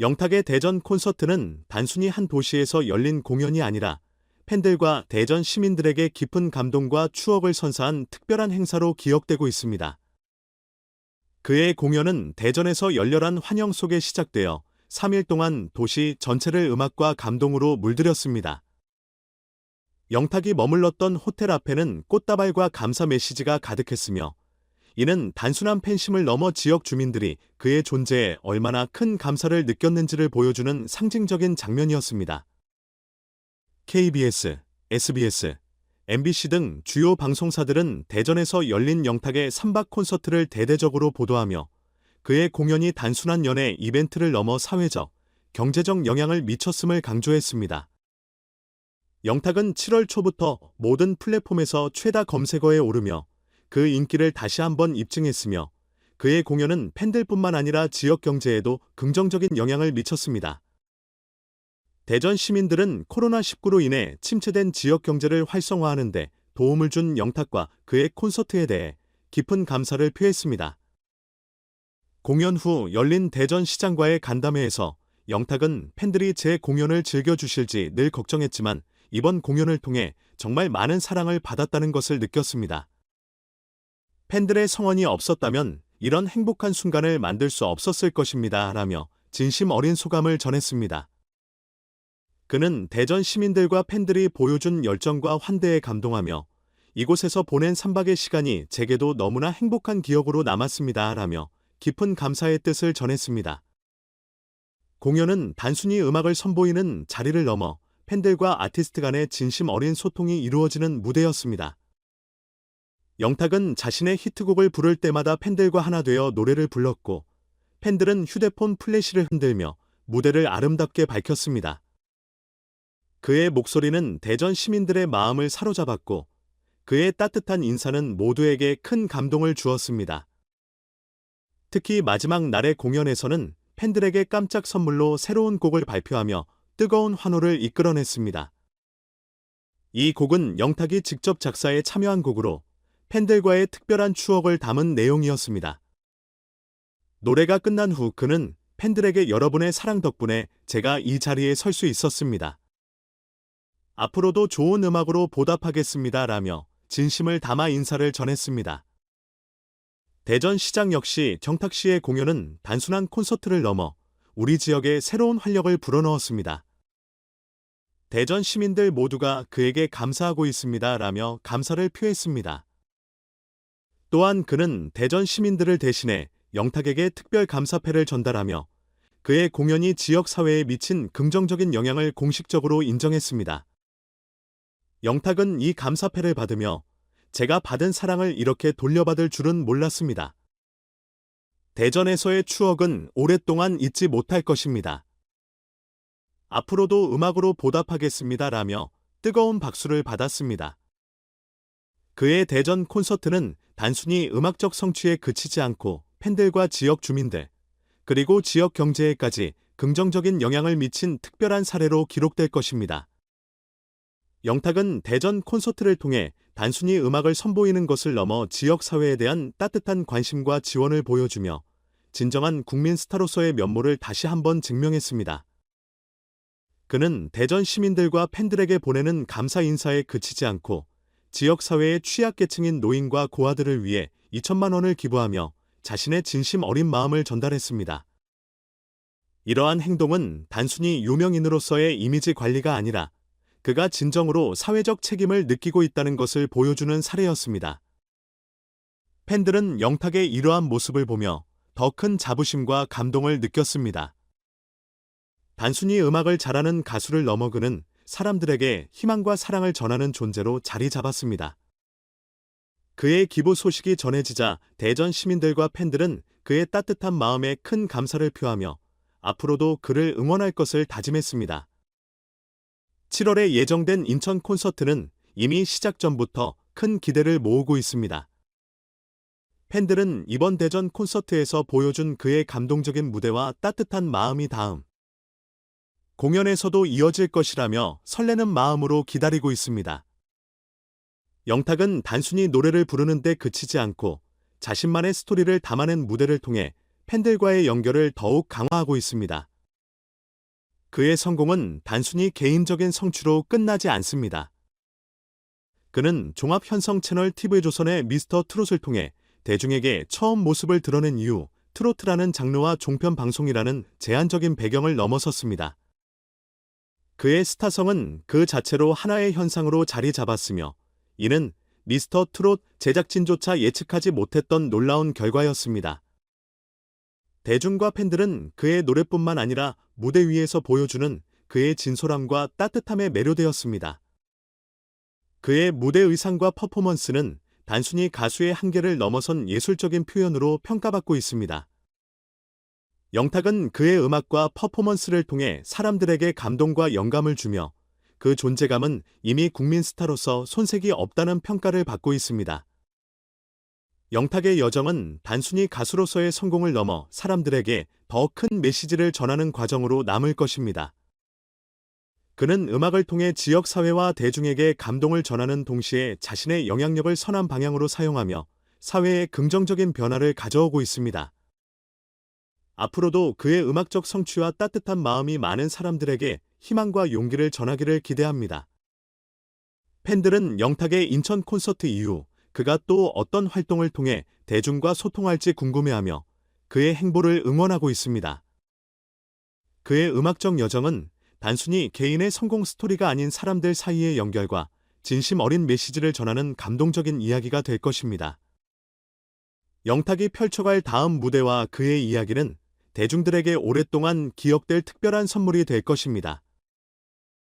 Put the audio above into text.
영탁의 대전 콘서트는 단순히 한 도시에서 열린 공연이 아니라 팬들과 대전 시민들에게 깊은 감동과 추억을 선사한 특별한 행사로 기억되고 있습니다. 그의 공연은 대전에서 열렬한 환영 속에 시작되어 3일 동안 도시 전체를 음악과 감동으로 물들였습니다. 영탁이 머물렀던 호텔 앞에는 꽃다발과 감사 메시지가 가득했으며 이는 단순한 팬심을 넘어 지역 주민들이 그의 존재에 얼마나 큰 감사를 느꼈는지를 보여주는 상징적인 장면이었습니다. KBS, SBS, MBC 등 주요 방송사들은 대전에서 열린 영탁의 3박 콘서트를 대대적으로 보도하며 그의 공연이 단순한 연애 이벤트를 넘어 사회적, 경제적 영향을 미쳤음을 강조했습니다. 영탁은 7월 초부터 모든 플랫폼에서 최다 검색어에 오르며 그 인기를 다시 한번 입증했으며 그의 공연은 팬들뿐만 아니라 지역 경제에도 긍정적인 영향을 미쳤습니다. 대전 시민들은 코로나19로 인해 침체된 지역 경제를 활성화하는데 도움을 준 영탁과 그의 콘서트에 대해 깊은 감사를 표했습니다. 공연 후 열린 대전 시장과의 간담회에서 영탁은 팬들이 제 공연을 즐겨주실지 늘 걱정했지만 이번 공연을 통해 정말 많은 사랑을 받았다는 것을 느꼈습니다. 팬들의 성원이 없었다면 이런 행복한 순간을 만들 수 없었을 것입니다. 라며 진심 어린 소감을 전했습니다. 그는 대전 시민들과 팬들이 보여준 열정과 환대에 감동하며 이곳에서 보낸 3박의 시간이 제게도 너무나 행복한 기억으로 남았습니다. 라며 깊은 감사의 뜻을 전했습니다. 공연은 단순히 음악을 선보이는 자리를 넘어 팬들과 아티스트 간의 진심 어린 소통이 이루어지는 무대였습니다. 영탁은 자신의 히트곡을 부를 때마다 팬들과 하나 되어 노래를 불렀고 팬들은 휴대폰 플래시를 흔들며 무대를 아름답게 밝혔습니다. 그의 목소리는 대전 시민들의 마음을 사로잡았고 그의 따뜻한 인사는 모두에게 큰 감동을 주었습니다. 특히 마지막 날의 공연에서는 팬들에게 깜짝 선물로 새로운 곡을 발표하며 뜨거운 환호를 이끌어냈습니다. 이 곡은 영탁이 직접 작사에 참여한 곡으로 팬들과의 특별한 추억을 담은 내용이었습니다. 노래가 끝난 후 그는 팬들에게 여러분의 사랑 덕분에 제가 이 자리에 설 수 있었습니다. 앞으로도 좋은 음악으로 보답하겠습니다. 라며 진심을 담아 인사를 전했습니다. 대전 시장 역시 정탁 씨의 공연은 단순한 콘서트를 넘어 우리 지역에 새로운 활력을 불어넣었습니다. 대전 시민들 모두가 그에게 감사하고 있습니다. 라며 감사를 표했습니다. 또한 그는 대전 시민들을 대신해 영탁에게 특별 감사패를 전달하며 그의 공연이 지역 사회에 미친 긍정적인 영향을 공식적으로 인정했습니다. 영탁은 이 감사패를 받으며 제가 받은 사랑을 이렇게 돌려받을 줄은 몰랐습니다. 대전에서의 추억은 오랫동안 잊지 못할 것입니다. 앞으로도 음악으로 보답하겠습니다. 라며 뜨거운 박수를 받았습니다. 그의 대전 콘서트는 단순히 음악적 성취에 그치지 않고 팬들과 지역 주민들, 그리고 지역 경제에까지 긍정적인 영향을 미친 특별한 사례로 기록될 것입니다. 영탁은 대전 콘서트를 통해 단순히 음악을 선보이는 것을 넘어 지역 사회에 대한 따뜻한 관심과 지원을 보여주며 진정한 국민 스타로서의 면모를 다시 한번 증명했습니다. 그는 대전 시민들과 팬들에게 보내는 감사 인사에 그치지 않고 지역 사회의 취약계층인 노인과 고아들을 위해 2천만 원을 기부하며 자신의 진심 어린 마음을 전달했습니다. 이러한 행동은 단순히 유명인으로서의 이미지 관리가 아니라 그가 진정으로 사회적 책임을 느끼고 있다는 것을 보여주는 사례였습니다. 팬들은 영탁의 이러한 모습을 보며 더 큰 자부심과 감동을 느꼈습니다. 단순히 음악을 잘하는 가수를 넘어 그는 사람들에게 희망과 사랑을 전하는 존재로 자리 잡았습니다. 그의 기부 소식이 전해지자 대전 시민들과 팬들은 그의 따뜻한 마음에 큰 감사를 표하며 앞으로도 그를 응원할 것을 다짐했습니다. 7월에 예정된 인천 콘서트는 이미 시작 전부터 큰 기대를 모으고 있습니다. 팬들은 이번 대전 콘서트에서 보여준 그의 감동적인 무대와 따뜻한 마음이 다음 공연에서도 이어질 것이라며 설레는 마음으로 기다리고 있습니다. 영탁은 단순히 노래를 부르는데 그치지 않고 자신만의 스토리를 담아낸 무대를 통해 팬들과의 연결을 더욱 강화하고 있습니다. 그의 성공은 단순히 개인적인 성취로 끝나지 않습니다. 그는 종합현성 채널 TV조선의 미스터 트롯을 통해 대중에게 처음 모습을 드러낸 이후 트로트라는 장르와 종편 방송이라는 제한적인 배경을 넘어섰습니다. 그의 스타성은 그 자체로 하나의 현상으로 자리 잡았으며 이는 미스터 트롯 제작진조차 예측하지 못했던 놀라운 결과였습니다. 대중과 팬들은 그의 노래뿐만 아니라 무대 위에서 보여주는 그의 진솔함과 따뜻함에 매료되었습니다. 그의 무대 의상과 퍼포먼스는 단순히 가수의 한계를 넘어선 예술적인 표현으로 평가받고 있습니다. 영탁은 그의 음악과 퍼포먼스를 통해 사람들에게 감동과 영감을 주며 그 존재감은 이미 국민 스타로서 손색이 없다는 평가를 받고 있습니다. 영탁의 여정은 단순히 가수로서의 성공을 넘어 사람들에게 더 큰 메시지를 전하는 과정으로 남을 것입니다. 그는 음악을 통해 지역 사회와 대중에게 감동을 전하는 동시에 자신의 영향력을 선한 방향으로 사용하며 사회에 긍정적인 변화를 가져오고 있습니다. 앞으로도 그의 음악적 성취와 따뜻한 마음이 많은 사람들에게 희망과 용기를 전하기를 기대합니다. 팬들은 영탁의 인천 콘서트 이후 그가 또 어떤 활동을 통해 대중과 소통할지 궁금해하며 그의 행보를 응원하고 있습니다. 그의 음악적 여정은 단순히 개인의 성공 스토리가 아닌 사람들 사이의 연결과 진심 어린 메시지를 전하는 감동적인 이야기가 될 것입니다. 영탁이 펼쳐갈 다음 무대와 그의 이야기는 대중들에게 오랫동안 기억될 특별한 선물이 될 것입니다.